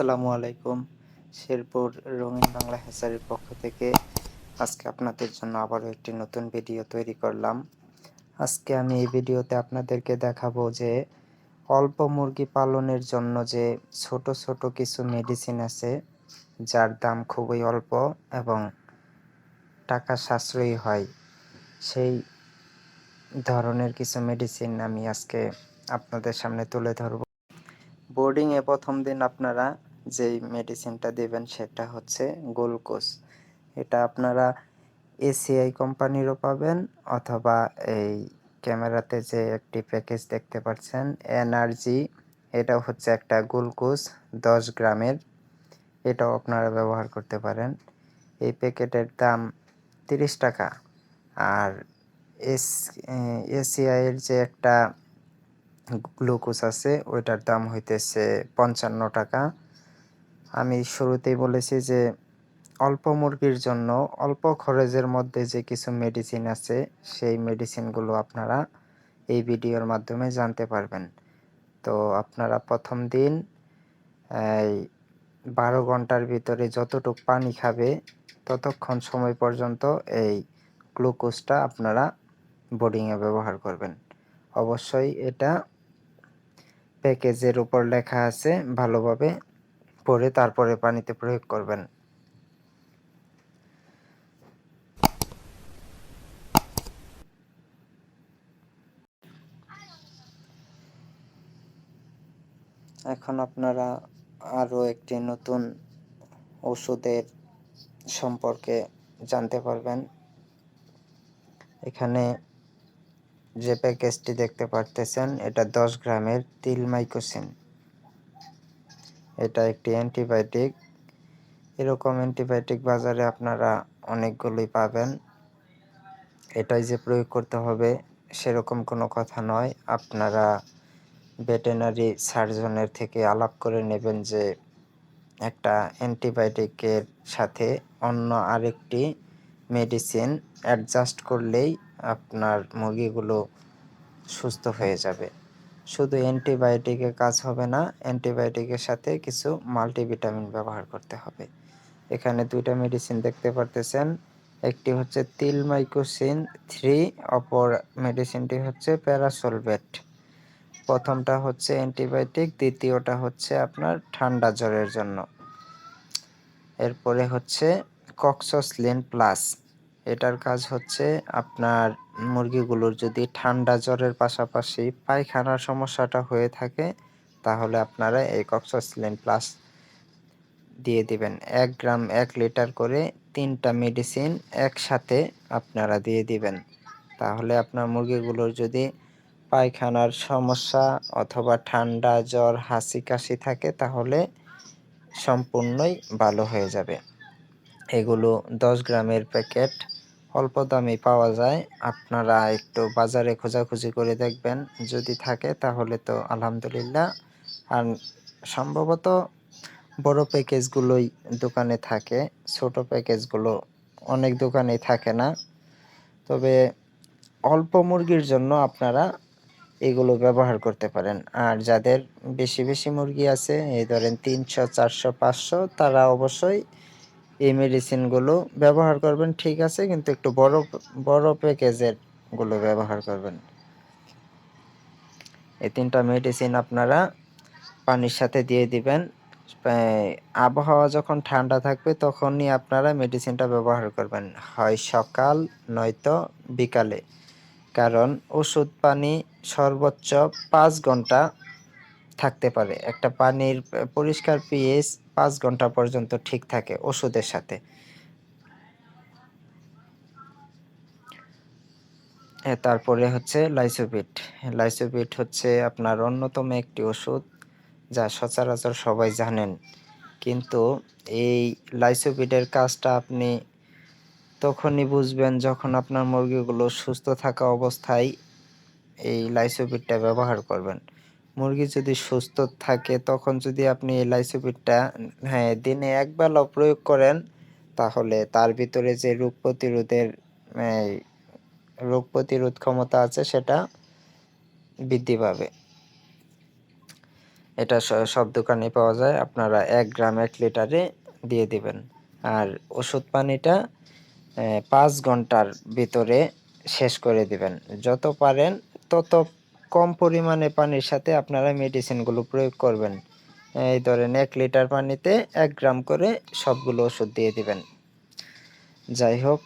আসসালামু আলাইকুম। শেরপুর রঙিন বাংলা হেসারির পক্ষ থেকে আজকে আপনাদের জন্য আবারও একটি নতুন ভিডিও তৈরি করলাম। আজকে আমি এই ভিডিওতে আপনাদেরকে দেখাবো যে অল্প মুরগি পালনের জন্য যে ছোট ছোট কিছু মেডিসিন আছে, যার দাম খুবই অল্প এবং টাকা সাশ্রয়ী হয়, সেই ধরনের কিছু মেডিসিন আমি আজকে আপনাদের সামনে তুলে ধরব। বোর্ডিংয়ে প্রথম দিন আপনারা যেই মেডিসিনটা দেবেন সেটা হচ্ছে গ্লুকোজ এটা আপনারা এসিআই কোম্পানিরও পাবেন অথবা এই ক্যামেরাতে যে একটি প্যাকেজ দেখতে পাচ্ছেন এনার্জি এটা হচ্ছে একটা গ্লুকোজ দশ গ্রামের। এটাও আপনারা ব্যবহার করতে পারেন। এই প্যাকেটের দাম তিরিশ টাকা। আর এস এসিআইয়ের যে একটা গ্লুকোজ আছে, ওইটার দাম হইতেছে পঞ্চান্ন টাকা। আমি শুরুতেই বলেছি যে অল্প মুরগির জন্য অল্প খরচের মধ্যে যে কিছু মেডিসিন আছে, সেই মেডিসিনগুলো আপনারা এই ভিডিওর মাধ্যমে জানতে পারবেন। তো আপনারা প্রথম দিন, এই বারো ঘণ্টার ভিতরে যতটুক পানি খাবে, ততক্ষণ সময় পর্যন্ত এই গ্লুকোজটা আপনারা বোর্ডিংয়ে ব্যবহার করবেন। অবশ্যই এটা প্যাকেজের উপর লেখা আছে, ভালোভাবে পরে তারপরে পানিতে প্রয়োগ করবেন। এখন আপনারা আরও একটি নতুন ওষুধের সম্পর্কে জানতে পারবেন। এখানে যে প্যাকেজটি দেখতে পারতেছেন, এটা দশ গ্রামের তিল মাইকোসিন। এটা একটি অ্যান্টিবায়োটিক। এরকম অ্যান্টিবায়োটিক বাজারে আপনারা অনেকগুলোই পাবেন। এটাই যে প্রয়োগ করতে হবে, সেরকম কোনো কথা নয়। আপনারা ভেটেনারি সার্জনের থেকে আলাপ করে নেবেন যে একটা অ্যান্টিবায়োটিকের সাথে অন্য আরেকটি মেডিসিন অ্যাডজাস্ট করলেই আপনার মুরগিগুলো সুস্থ হয়ে যাবে। শুধু অ্যান্টিবায়োটিকের কাজ হবে না, অ্যান্টিবায়োটিকের সাথে কিছু মাল্টিভিটামিন ব্যবহার করতে হবে। এখানে দুইটা মেডিসিন দেখতে পারতেছেন। একটি হচ্ছে তিল মাইকোসিন থ্রি, অপর মেডিসিনটি হচ্ছে প্যারাসোলভেট। প্রথমটা হচ্ছে অ্যান্টিবায়োটিক, দ্বিতীয়টা হচ্ছে আপনার ঠান্ডা জ্বরের জন্য। এরপরে হচ্ছে কক্সোসলিন প্লাস। এটার কাজ হচ্ছে আপনার মুরগিগুলোর যদি ঠান্ডা জ্বরের পাশাপাশি পায়খানার সমস্যাটা হয়ে থাকে, তাহলে আপনারা এই কক্সোসলিন প্লাস দিয়ে দিবেন। এক গ্রাম, এক লিটার করে তিনটা মেডিসিন একসাথে আপনারা দিয়ে দিবেন। তাহলে আপনার মুরগিগুলোর যদি পায়খানার সমস্যা অথবা ঠান্ডা জ্বর, হাসি কাশি থাকে, তাহলে সম্পূর্ণই ভালো হয়ে যাবে। এগুলো দশ গ্রামের প্যাকেট অল্প দামে পাওয়া যায়। আপনারা একটু বাজারে খোঁজাখুঁজি করে দেখবেন। যদি থাকে তাহলে তো আলহামদুলিল্লাহ। আর সম্ভবত বড় প্যাকেজগুলোই দোকানে থাকে। ছোট প্যাকেজগুলো অনেক দোকানে থাকে না। তবে অল্প মুরগির জন্য আপনারা এগুলো ব্যবহার করতে পারেন। আর যাদের বেশি বেশি মুরগি আছে, এই ধরেন তিনশো, চারশো, পাঁচশো, তারা অবশ্যই এই মেডিসিনগুলো ব্যবহার করবেন, ঠিক আছে, কিন্তু একটু বড় বড় প্যাকেজেরগুলো ব্যবহার করবেন। এই তিনটা মেডিসিন আপনারা পানির সাথে দিয়ে দিবেন। আবহাওয়া যখন ঠান্ডা থাকবে তখনই আপনারা মেডিসিনটা ব্যবহার করবেন। হয় সকাল, নয়তো বিকালে। কারণ ওষুধ পানি সর্বোচ্চ পাঁচ ঘণ্টা থাকতে পারে। একটা পানির পরিষ্কার পিএইচ পাঁচ ঘণ্টা পর্যন্ত ঠিক থাকে ওষুধের সাথে। তারপরে হচ্ছে লাইসোপিট লাইসোপিট হচ্ছে আপনার অন্যতম একটি ওষুধ যা সচরাচর সবাই জানেন। কিন্তু এই লাইসোপিটের কাজটা আপনি তখনই বুঝবেন যখন আপনার মুরগিগুলো সুস্থ থাকা অবস্থায় এই লাইসোপিটটা ব্যবহার করবেন। মুরগি যদি সুস্থ থাকে, তখন যদি আপনি এই লাইসোপিটটা হ্যাঁ দিনে একবেলাও প্রয়োগ করেন, তাহলে তার ভিতরে যে রোগ প্রতিরোধের রোগ প্রতিরোধ ক্ষমতা আছে, সেটা বৃদ্ধি পাবে। এটা সব দোকানে পাওয়া যায়। আপনারা এক গ্রাম এক লিটারে দিয়ে দিবেন। আর ওষুধ পানিটা পাঁচ ঘণ্টার ভিতরে শেষ করে দিবেন। যত পারেন, তত কম পরিমাণে পানির সাথে আপনারা মেডিসিনগুলো প্রয়োগ করবেন। এই ধরেন এক লিটার পানিতে এক গ্রাম করে সবগুলো ওষুধ দিয়ে দিবেন। যাই হোক,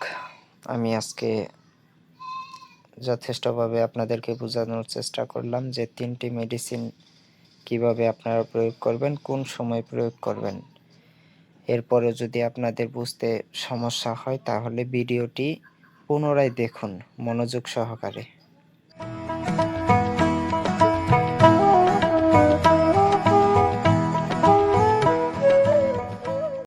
আমি আজকে যথেষ্টভাবে আপনাদেরকে বোঝানোর চেষ্টা করলাম যে তিনটি মেডিসিন কীভাবে আপনারা প্রয়োগ করবেন, কোন সময় প্রয়োগ করবেন। এরপরে যদি আপনাদের বুঝতে সমস্যা হয়, তাহলে ভিডিওটি পুনরায় দেখুন, মনোযোগ সহকারে।